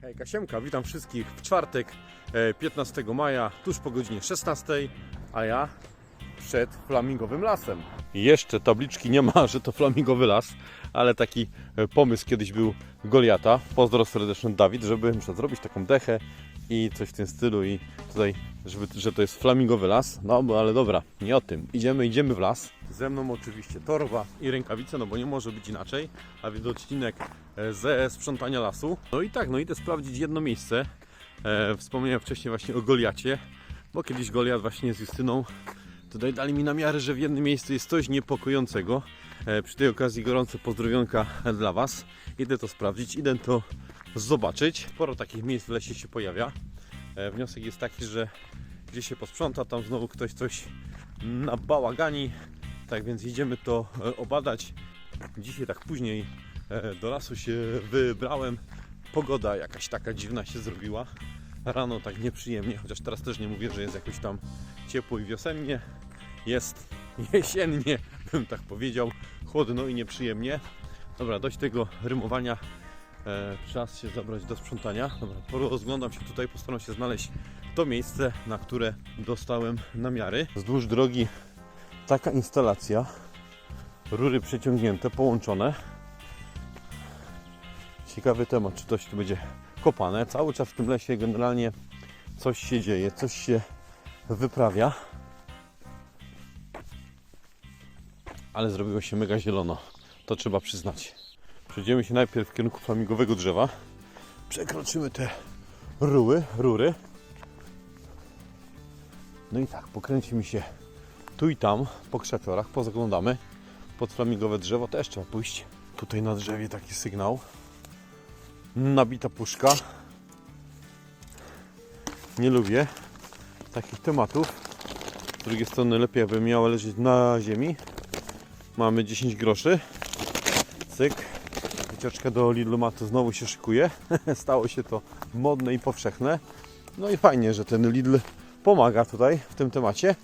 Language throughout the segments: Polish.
Hejka Siemka, witam wszystkich w czwartek e, 15 maja, tuż po godzinie 16, a ja przed flamingowym lasem. Jeszcze tabliczki nie ma, że to flamingowy las, ale taki e, pomysł kiedyś był Goliata. Pozdro serdeczny Dawid, żeby przykład zrobić taką dechę i coś w tym stylu i tutaj, żeby, że to jest flamingowy las. No ale dobra, nie o tym. Idziemy, idziemy w las. Ze mną oczywiście torba i rękawice, no bo nie może być inaczej, a więc odcinek e, ze sprzątania lasu. No i tak, no idę sprawdzić jedno miejsce. E, wspomniałem wcześniej właśnie o Goliacie, bo kiedyś Goliat właśnie z Justyną Tutaj dali mi namiary, że w jednym miejscu jest coś niepokojącego. E, Przy tej okazji gorące pozdrowionka dla Was. Idę to sprawdzić, idę to zobaczyć. Sporo takich miejsc w lesie się pojawia. E, Wniosek jest taki, że gdzie się posprząta, tam znowu ktoś coś nabałagani. Tak więc idziemy to e, obadać. Dzisiaj tak później do lasu się wybrałem. Pogoda jakaś taka dziwna się zrobiła. Rano tak nieprzyjemnie, chociaż teraz też nie mówię, że jest jakoś tam ciepło i wiosennie. Jest jesiennie, bym tak powiedział. Chłodno i nieprzyjemnie. Dobra, dość tego rymowania. E, czas się zabrać do sprzątania. Dobra, rozglądam się tutaj, postaram się znaleźć to miejsce, na które dostałem namiary. Wzdłuż drogi taka instalacja. Rury przeciągnięte, połączone. Ciekawy temat, czy coś tu będzie kopane. Cały czas w tym lesie generalnie coś się dzieje, coś się wyprawia. Ale zrobiło się mega zielono. To trzeba przyznać. Przejdziemy się najpierw w kierunku flamingowego drzewa. Przekroczymy te ruły, rury. No i tak, pokręcimy się tu i tam, po krzaczorach, pozaglądamy. Pod flamingowe drzewo też trzeba pójść. Tutaj na drzewie taki sygnał. Nabita puszka. Nie lubię takich tematów. Z drugiej strony lepiej, aby miała leżeć na ziemi. Mamy 10 groszy. Cyk. Wycieczka do Lidlu Matu znowu się szykuje. Stało się to modne i powszechne. No i fajnie, że ten Lidl pomaga tutaj w tym temacie.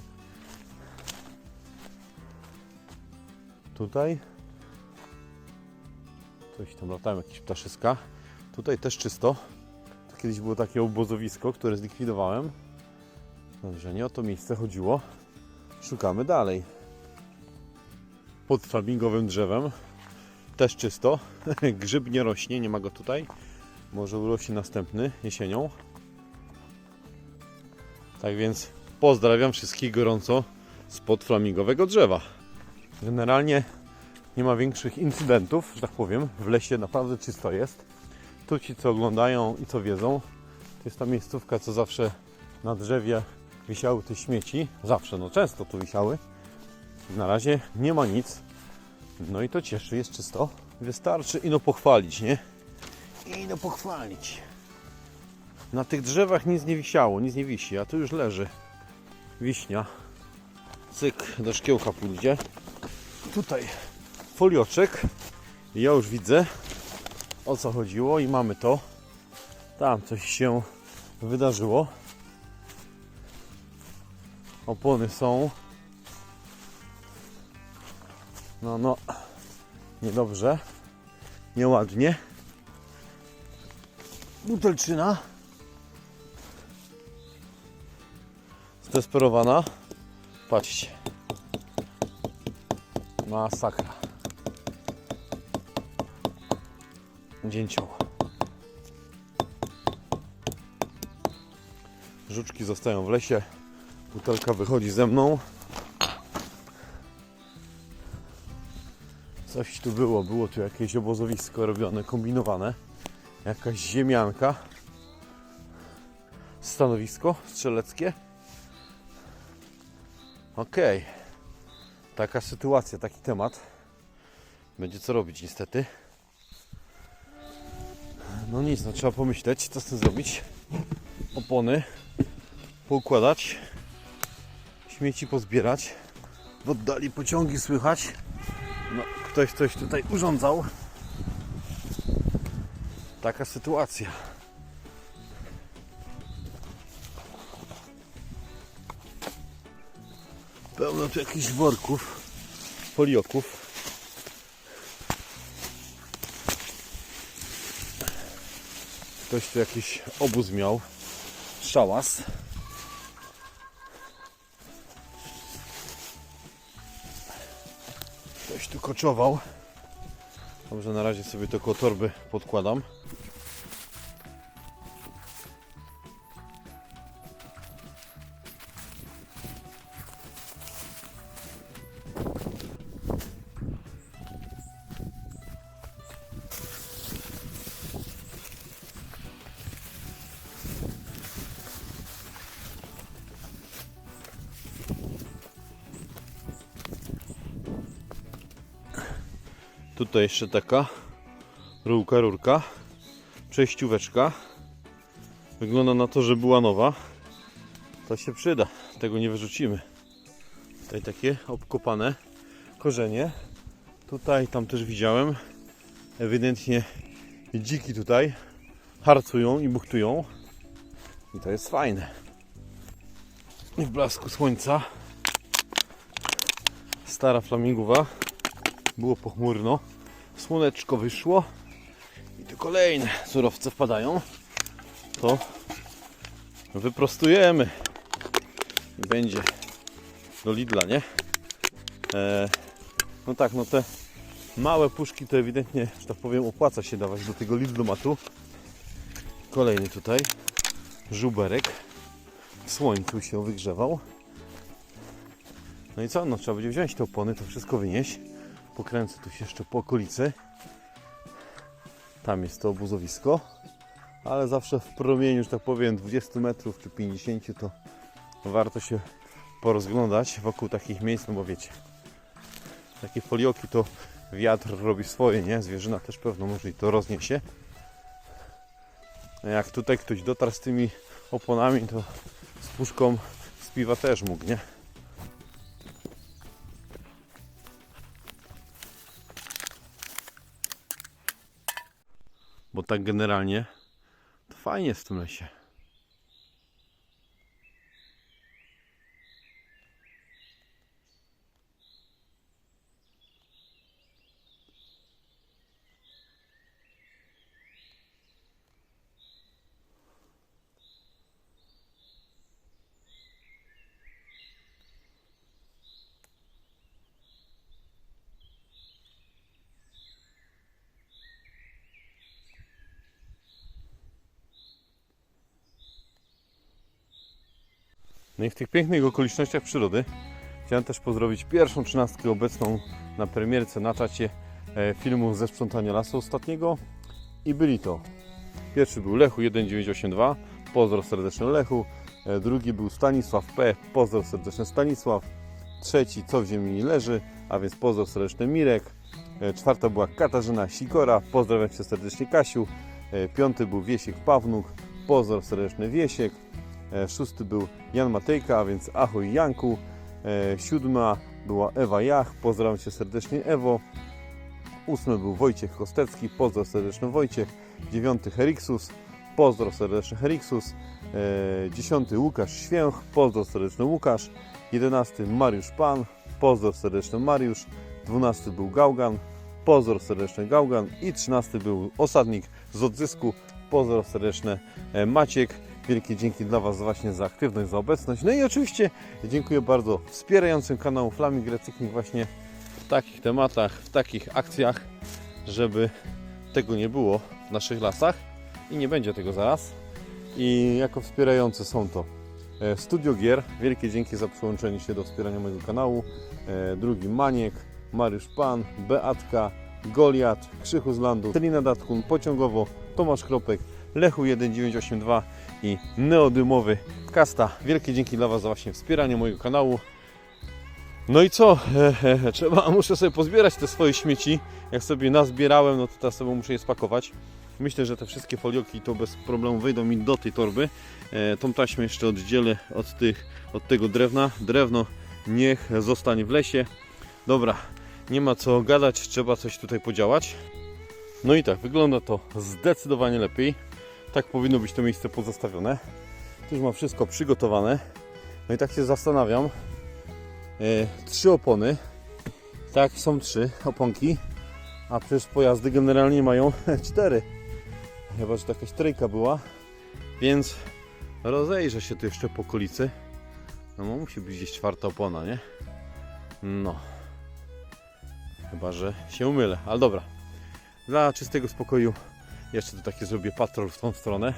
Tutaj coś tam latają jakieś ptaszyska. Tutaj też czysto. To kiedyś było takie obozowisko, które zlikwidowałem. Dobrze, nie o to miejsce chodziło. Szukamy dalej. Pod flamingowym drzewem też czysto. Grzyb nie rośnie, nie ma go tutaj. Może urośnie następny jesienią. Tak więc pozdrawiam wszystkich gorąco spod flamingowego drzewa. Generalnie nie ma większych incydentów, że tak powiem. W lesie naprawdę czysto jest. Tu ci, co oglądają i co wiedzą, to jest ta miejscówka, co zawsze na drzewie wisiały te śmieci. Zawsze, no często tu wisiały. Na razie nie ma nic. No i to cieszy, jest czysto. Wystarczy ino pochwalić, nie? Ino pochwalić. Na tych drzewach nic nie wisiało, nic nie wisi, a tu już leży wiśnia. Cyk, do szkiełka pójdzie. Tutaj folioczek. Ja już widzę o co chodziło i mamy to. Tam coś się wydarzyło. Opony są. No, no, niedobrze, nieładnie. Butelczyna. Zdesperowana. Patrzcie. Masakra. Dzięcioło. Żuczki zostają w lesie. Butelka wychodzi ze mną. Coś tu było, było tu jakieś obozowisko robione, kombinowane. Jakaś ziemianka. Stanowisko strzeleckie. Okej. Taka sytuacja, taki temat. Będzie co robić niestety. No nic, no trzeba pomyśleć, co z tym zrobić. Opony poukładać, śmieci pozbierać. W oddali pociągi słychać. Ktoś coś tutaj urządzał. Taka sytuacja. Pełno tu jakichś worków, folioków. Ktoś tu jakiś obóz miał. Szałas. Koczował. Dobrze, na razie sobie to torby podkładam. Tutaj jeszcze taka rurka, rurka, przejścióweczka. Wygląda na to, że była nowa. To się przyda, tego nie wyrzucimy. Tutaj takie obkopane korzenie. Tutaj, tam też widziałem. Ewidentnie dziki tutaj harcują i buchtują. I to jest fajne. I w blasku słońca stara flamingowa było pochmurno, słoneczko wyszło i tu kolejne surowce wpadają, to wyprostujemy i będzie do Lidla, nie? E, no tak, no te małe puszki to ewidentnie, że tak powiem, opłaca się dawać do tego Lidlomatu. Kolejny tutaj żuberek w słońcu się wygrzewał. No i co? No trzeba będzie wziąć te opony, to wszystko wynieść pokręcę tu się jeszcze po okolicy. Tam jest to obozowisko, ale zawsze w promieniu, że tak powiem, 20 metrów czy 50 to warto się porozglądać wokół takich miejsc, no bo wiecie, takie folioki to wiatr robi swoje, nie? Zwierzyna też pewno może i to rozniesie. A jak tutaj ktoś dotarł z tymi oponami, to z puszką z piwa też mógł, nie? Tak generalnie to fajnie jest w tym lesie. No i w tych pięknych okolicznościach przyrody chciałem też pozdrowić pierwszą trzynastkę obecną na premierce na czacie e, filmu ze sprzątania lasu ostatniego i byli to. Pierwszy był Lechu 1982 pozdro serdeczny Lechu. E, drugi był Stanisław P. Pozdro serdeczny Stanisław. Trzeci co w ziemi leży a więc pozdro serdeczny Mirek. E, czwarta była Katarzyna Sikora. Pozdrawiam Cię serdecznie Kasiu. Piąty był Wiesiek Pawnuk. Pozdro serdeczny Wiesiek Szósty był Jan Matejka, a więc ahoj Janku. E, Siódma była Ewa Jach, pozdrawiam Cię serdecznie Ewo. Ósmy był Wojciech Kostecki, pozdro serdeczny Wojciech. Dziewiąty Heriksus, pozdro serdeczny Heriksus. E, Dziesiąty Łukasz Święch, pozdro serdeczny Łukasz. Jedenasty Mariusz Pan, pozdro serdeczny Mariusz. Dwunasty był Gałgan, pozdro serdeczny Gałgan. I trzynasty był Osadnik z odzysku, pozdro serdeczne e, Maciek. Wielkie dzięki dla Was właśnie za aktywność, za obecność. No i oczywiście dziękuję bardzo wspierającym kanału Flaming Recykling właśnie w takich tematach, w takich akcjach, żeby tego nie było w naszych lasach i nie będzie tego zaraz. I jako wspierający są to e, Studio Gier. Wielkie dzięki za przyłączenie się do wspierania mojego kanału. E, Drugi Maniek, Mariusz Pan, Beatka, Goliat, Krzychu z Landu, Celina Datkun, Pociągowo, Tomasz Kropek, Lechu 1982 i Neodymowy Kasta. Wielkie dzięki dla Was za właśnie wspieranie mojego kanału. No i co? Trzeba, muszę sobie pozbierać te swoje śmieci. Jak sobie nazbierałem, no to teraz sobie muszę je spakować. Myślę, że te wszystkie folioki to bez problemu wejdą mi do tej torby. E, tą taśmę jeszcze oddzielę od, tych, od tego drewna. Drewno niech zostanie w lesie. Dobra, nie ma co gadać, trzeba coś tutaj podziałać. No i tak, wygląda to zdecydowanie lepiej. Tak powinno być to miejsce pozostawione. Tu już mam wszystko przygotowane. No i tak się zastanawiam. E, trzy opony. Tak, są trzy oponki. A przecież pojazdy generalnie mają cztery. Chyba, że to jakaś była. Więc rozejrzę się tu jeszcze po okolicy. No musi być gdzieś czwarta opona, nie? No. Chyba, że się umylę, ale dobra. Dla czystego spokoju jeszcze tu taki zrobię patrol w tą stronę.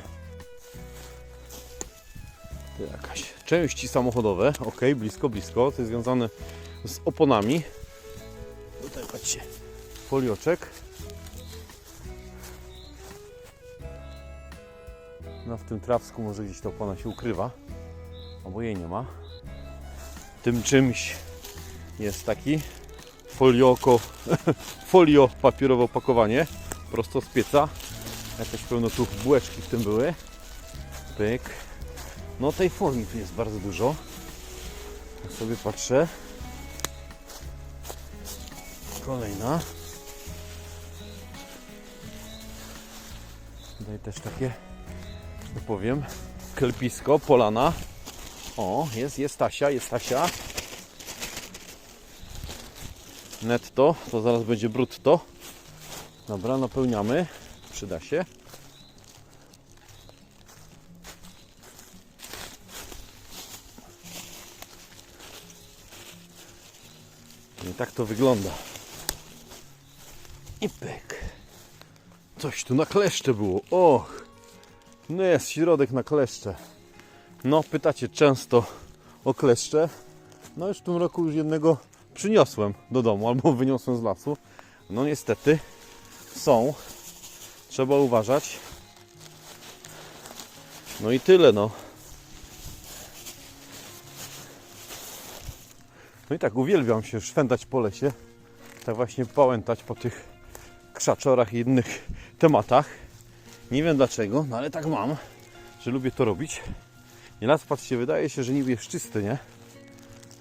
Tu jakaś części samochodowe. Ok, blisko, blisko. To jest związane z oponami. Tutaj patrzcie, folioczek. No w tym trawsku może gdzieś ta opona się ukrywa. Albo jej nie ma. Tym czymś jest taki folioko, folio papierowe opakowanie prosto z pieca. Jakieś pełno tu bułeczki w tym były. Pyk. No tej folii tu jest bardzo dużo. Jak sobie patrzę. Kolejna. Tutaj też takie, że tak powiem, kelpisko, polana. O, jest, jest Tasia, jest Tasia. Netto, to zaraz będzie brutto. Dobra, napełniamy. Przyda się. I tak to wygląda. I pyk. Coś tu na kleszcze było. Och. No jest środek na kleszcze. No, pytacie często o kleszcze. No już w tym roku już jednego przyniosłem do domu albo wyniosłem z lasu. No niestety są. Trzeba uważać. No i tyle no. No i tak uwielbiam się szwendać po lesie. Tak właśnie pałętać po tych krzaczorach i innych tematach. Nie wiem dlaczego, no ale tak mam, że lubię to robić. Nieraz patrzcie, wydaje się, że niby jest czysty, nie?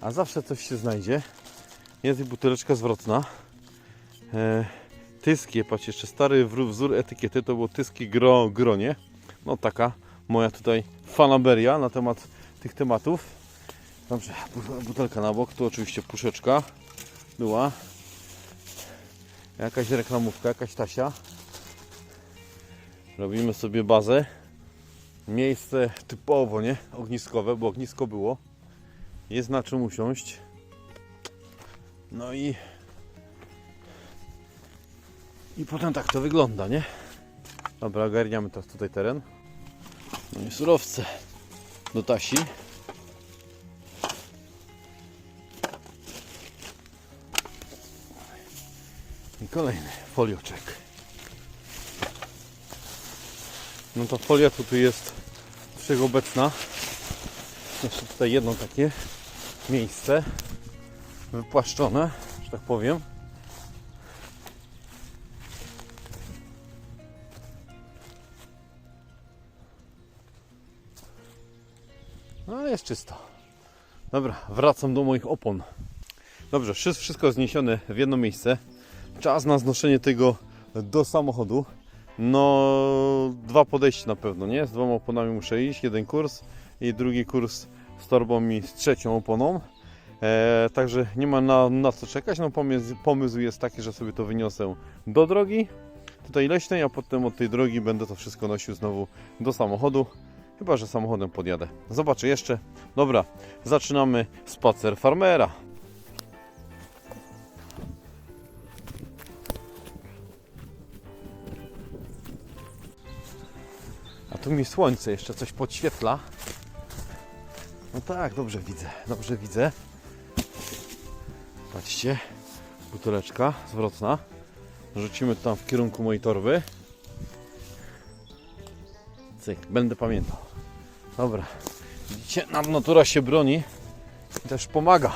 A zawsze coś się znajdzie. Jest i buteleczka zwrotna. E, tyskie, patrzcie, jeszcze stary wzór etykiety to było tyskie gro, gronie. No taka moja tutaj fanaberia na temat tych tematów. Dobrze, bu- butelka na bok, tu oczywiście puszeczka była. Jakaś reklamówka, jakaś tasia. Robimy sobie bazę. Miejsce typowo, nie? Ogniskowe, bo ognisko było. Jest na czym usiąść. No i i potem tak to wygląda, nie? Dobra, ogarniamy teraz tutaj teren. No i surowce do tasi. I kolejny folioczek. No ta folia to tu jest wszechobecna. Jeszcze tutaj jedno takie miejsce wypłaszczone, że tak powiem. Czysto. Dobra, wracam do moich opon. Dobrze, wszy- wszystko zniesione w jedno miejsce. Czas na znoszenie tego do samochodu. No, dwa podejścia na pewno, nie? Z dwoma oponami muszę iść. Jeden kurs i drugi kurs z torbą i z trzecią oponą. E, także nie ma na, na co czekać. No, pomysł, pomysł jest taki, że sobie to wyniosę do drogi, tutaj leśnej, a potem od tej drogi będę to wszystko nosił znowu do samochodu. Chyba, że samochodem podjadę. Zobaczę jeszcze. Dobra, zaczynamy spacer farmera. A tu mi słońce jeszcze coś podświetla. No tak, dobrze widzę, dobrze widzę. Patrzcie, buteleczka zwrotna. Rzucimy tam w kierunku mojej torby. Cyk, będę pamiętał. Dobra, widzicie, nam natura się broni. Też pomaga.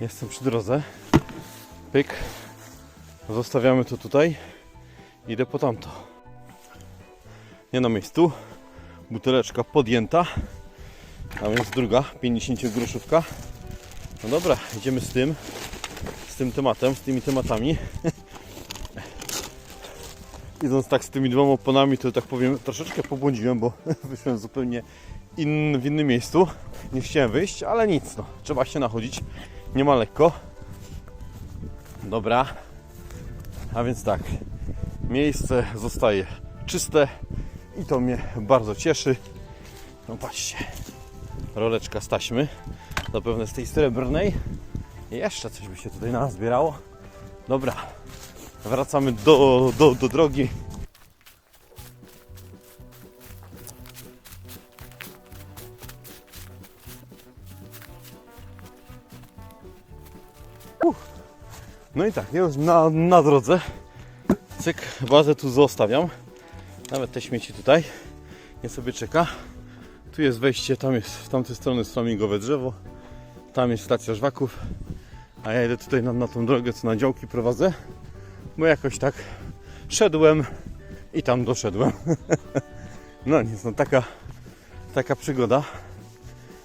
Jestem przy drodze. Pyk. Zostawiamy to tutaj. Idę po tamto. Nie na miejscu. Buteleczka podjęta. A więc druga, 50 groszówka. No dobra, idziemy z tym. Z tym tematem, z tymi tematami. Idąc tak z tymi dwoma oponami, to tak powiem, troszeczkę pobłądziłem, bo wyszłem zupełnie in, w innym miejscu. Nie chciałem wyjść, ale nic, no. Trzeba się nachodzić. Nie ma lekko. Dobra. A więc tak. Miejsce zostaje czyste i to mnie bardzo cieszy. No patrzcie. Roleczka z taśmy. Zapewne z tej srebrnej. Jeszcze coś by się tutaj nazbierało. Dobra. Wracamy do, do, do drogi. No i tak, już na, na drodze. Cyk, bazę tu zostawiam. Nawet te śmieci tutaj. Nie sobie czeka. Tu jest wejście, tam jest w tamtej strony jest flamingowe drzewo. Tam jest stacja żwaków. A ja idę tutaj na, na tą drogę, co na działki prowadzę. Bo jakoś tak szedłem i tam doszedłem. No nic, no taka, taka przygoda.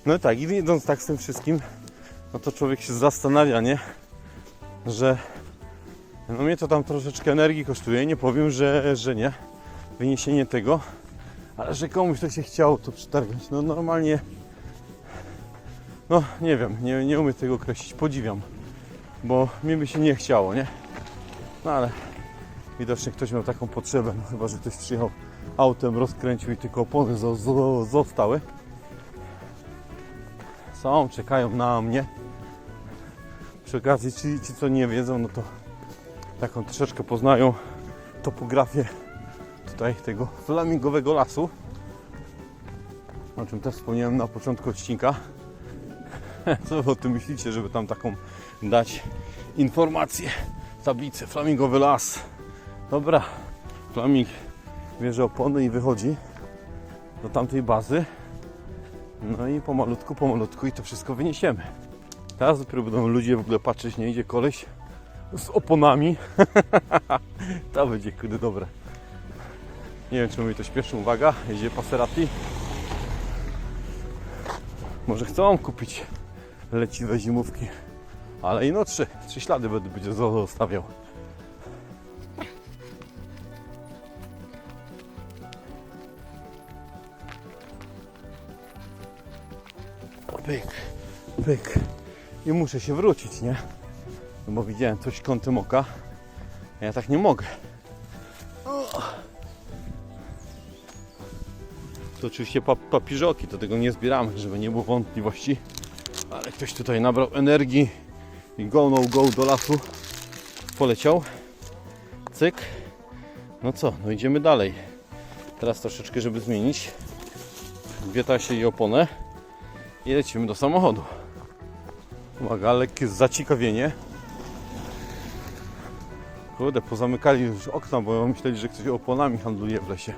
No i tak, idąc tak z tym wszystkim, no to człowiek się zastanawia, nie? Że no mnie to tam troszeczkę energii kosztuje, nie powiem, że, że nie. Wyniesienie tego, ale że komuś to się chciało to przetargać. No normalnie, no nie wiem, nie, nie umiem tego określić, podziwiam. Bo mi by się nie chciało, nie? No ale widocznie ktoś miał taką potrzebę, no chyba, że ktoś przyjechał autem, rozkręcił i tylko opony zo- zo- zostały. Są, czekają na mnie. Przy okazji ci, ci co nie wiedzą, no to taką troszeczkę poznają topografię tutaj tego flamingowego lasu. O czym też wspomniałem na początku odcinka. Co wy o tym myślicie, żeby tam taką dać informację? Tablicę, flamingowy las. Dobra, flaming bierze opony i wychodzi do tamtej bazy. No i pomalutku, pomalutku i to wszystko wyniesiemy. Teraz dopiero będą ludzie w ogóle patrzeć, nie idzie koleś z oponami. to będzie kurde dobre. Nie wiem, czy mi to śpieszy. Uwaga, jedzie Passerati. Może chcą kupić leciwe zimówki. Ale i no trzy. Trzy ślady będę będzie zostawiał. Pyk, pyk. I muszę się wrócić, nie? No bo widziałem coś kątem oka. A ja tak nie mogę. To oczywiście pa papieżoki, to tego nie zbieramy, żeby nie było wątpliwości. Ale ktoś tutaj nabrał energii i go no go do lasu poleciał. Cyk. No co, no idziemy dalej. Teraz troszeczkę, żeby zmienić. Dwie tasie i oponę. I lecimy do samochodu. Uwaga, lekkie zaciekawienie. Kurde, pozamykali już okna, bo myśleli, że ktoś oponami handluje w lesie.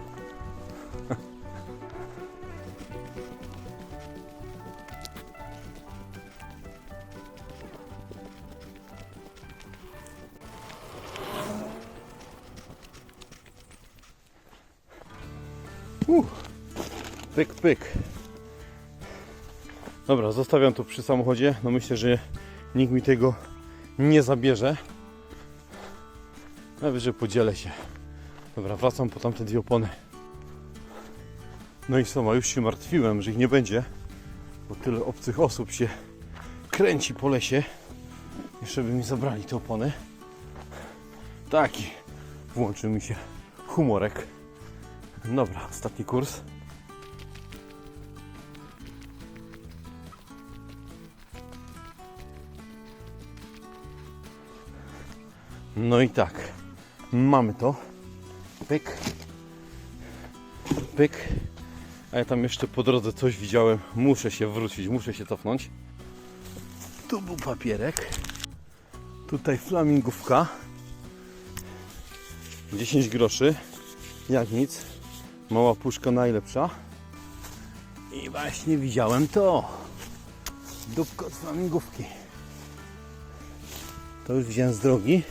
Uh, pyk, pyk. Dobra, zostawiam to przy samochodzie. No myślę, że nikt mi tego nie zabierze. Najwyżej podzielę się. Dobra, wracam po tamte dwie opony. No i co, już się martwiłem, że ich nie będzie, bo tyle obcych osób się kręci po lesie. Jeszcze by mi zabrali te opony. Taki włączył mi się humorek. Dobra, ostatni kurs. No i tak, mamy to. Pyk, pyk. A ja tam jeszcze po drodze coś widziałem. Muszę się wrócić, muszę się cofnąć. Tu był papierek. Tutaj flamingówka. 10 groszy. Jak nic. Mała puszka najlepsza. I właśnie widziałem to. Dupko od flamingówki. To już wziąłem z drogi.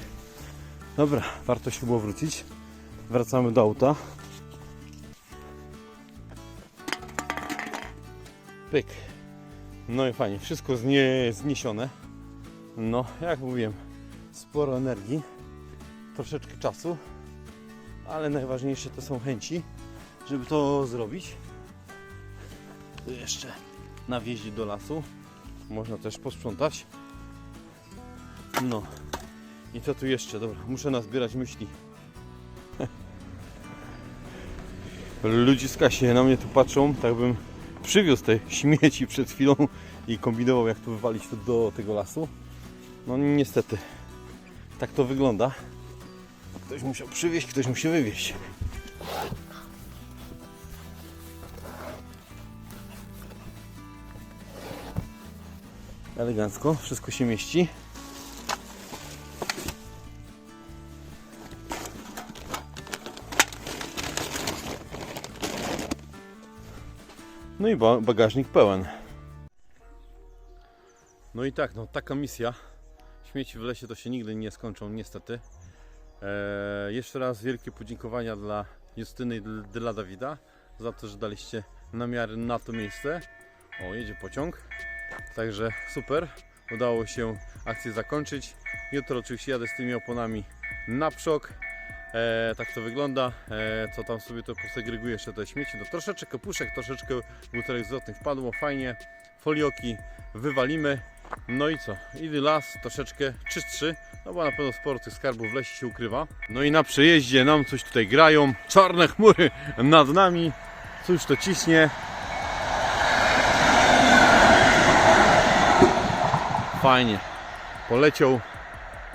Dobra, warto się było wrócić. Wracamy do auta. Pyk. No i fajnie, wszystko znie, zniesione. No, jak mówiłem, sporo energii, troszeczkę czasu, ale najważniejsze to są chęci, żeby to zrobić. Tu jeszcze na wjeździe do lasu można też posprzątać. No i co tu jeszcze? Dobra, muszę nazbierać myśli. Ludziska się na mnie tu patrzą, tak bym przywiózł te śmieci przed chwilą i kombinował jak tu wywalić to do tego lasu. No niestety, tak to wygląda. Ktoś musiał przywieźć, ktoś musi wywieźć. Elegancko, wszystko się mieści. No i ba- bagażnik pełen. No i tak, no taka misja. Śmieci w lesie to się nigdy nie skończą, niestety. Eee, jeszcze raz wielkie podziękowania dla Justyny i dl- dla Dawida za to, że daliście namiary na to miejsce. O, jedzie pociąg. Także super. Udało się akcję zakończyć. Jutro oczywiście jadę z tymi oponami na przok. E, tak to wygląda. E, co tam sobie to posegreguję jeszcze te śmieci. No troszeczkę kapuszek, troszeczkę butelek złotych wpadło, fajnie. Folioki wywalimy. No i co? Idy las troszeczkę czystszy, no bo na pewno sporo tych skarbów w lesie się ukrywa. No i na przejeździe nam coś tutaj grają. Czarne chmury nad nami. Cóż to ciśnie. Fajnie. Poleciał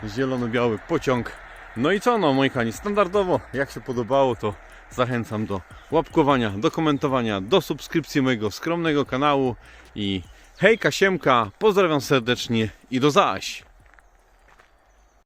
zielono-biały pociąg. No i co no moi kochani, standardowo jak się podobało to zachęcam do łapkowania, do komentowania, do subskrypcji mojego skromnego kanału i hejka siemka, pozdrawiam serdecznie i do zaś!